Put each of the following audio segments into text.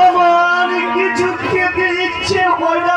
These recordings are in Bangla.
আমার কিছু খেতে ইচ্ছে হয় না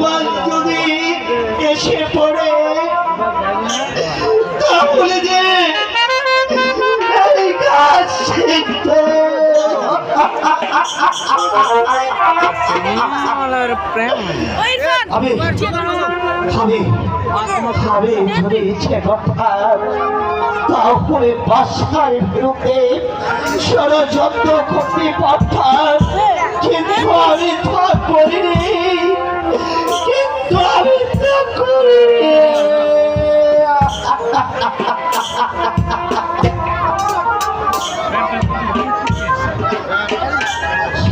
মার যদি এসে পড়ে তাহলে যে এই কাজ শিখতে আমি আমি আমি যদি ইচ্ছে করতাম তাহলে বাসার বিরুদ্ধে ষড়যন্ত্র করতে পারতাম কিন্তু আমি তা করিনি।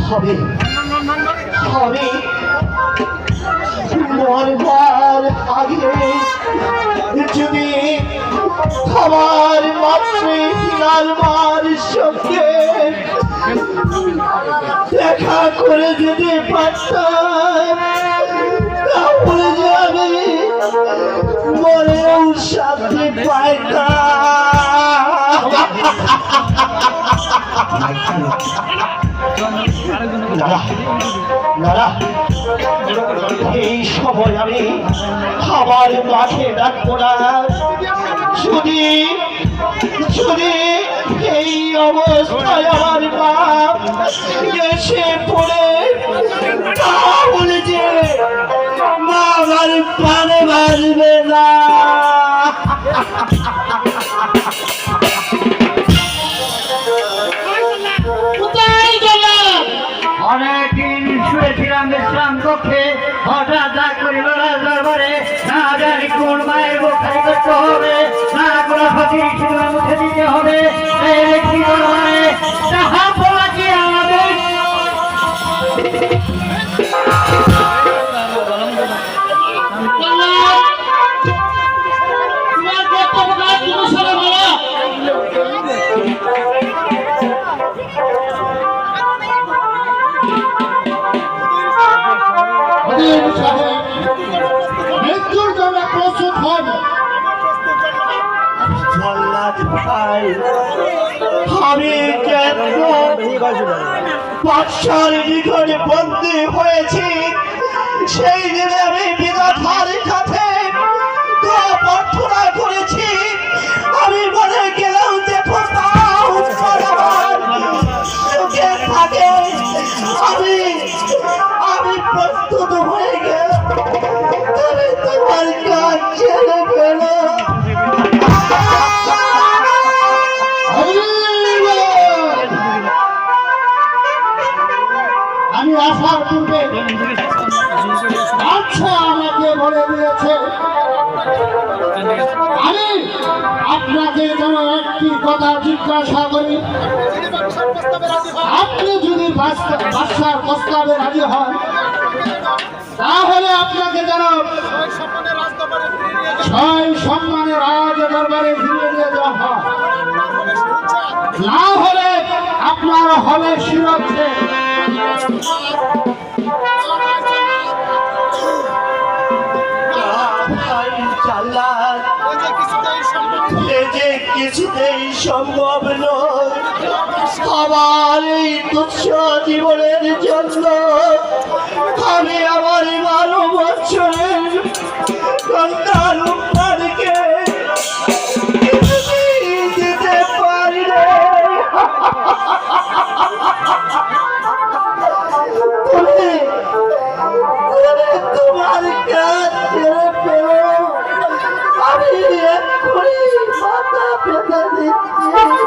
হবে হবে মরবার আগে যদি আমার মাতৃ মার সঙ্গে দেখা করে যেতে পারতাম, তাহলে যে আমি মরেও শান্তি দাদা এই সময় আমি খাবার মাঠে ডাকবো না। যদি যদি এই অবস্থায় আমার বাপ এসে পড়ে যে মা আমার পানে মারবে না অনেকদিন শুয়েছিলাম বিশ্রাম কক্ষে হঠাৎ ডাক করিল দরবারে না জানি কোন মায়ের করতে হবে না কোনো ক্ষতি সেগুলো মুখে দিতে হবে এই কি দরবারে? তাহা বলা আমাদের? আমি কেন বন্দী হয়েছি? সেই দিনে আমি বিধাতার করে দিয়েছে। আমি আপনাকে যেন একটি কথা জিজ্ঞাসা করি। আপনি যদি বাদশার প্রস্তাবে রাজি হন, তাহলে আপনাকে যেন ছয় সম্মানে রাজ দরবারে ঘুরে নিয়ে যাওয়া হয়। না হলে আপনার হলে শিরচ্ছে কিছুতেই সম্ভব নয়। আমার এই তুচ্ছ জীবনের জন্য আমি আমার বারো বছরের সন্তান দিচ্ছি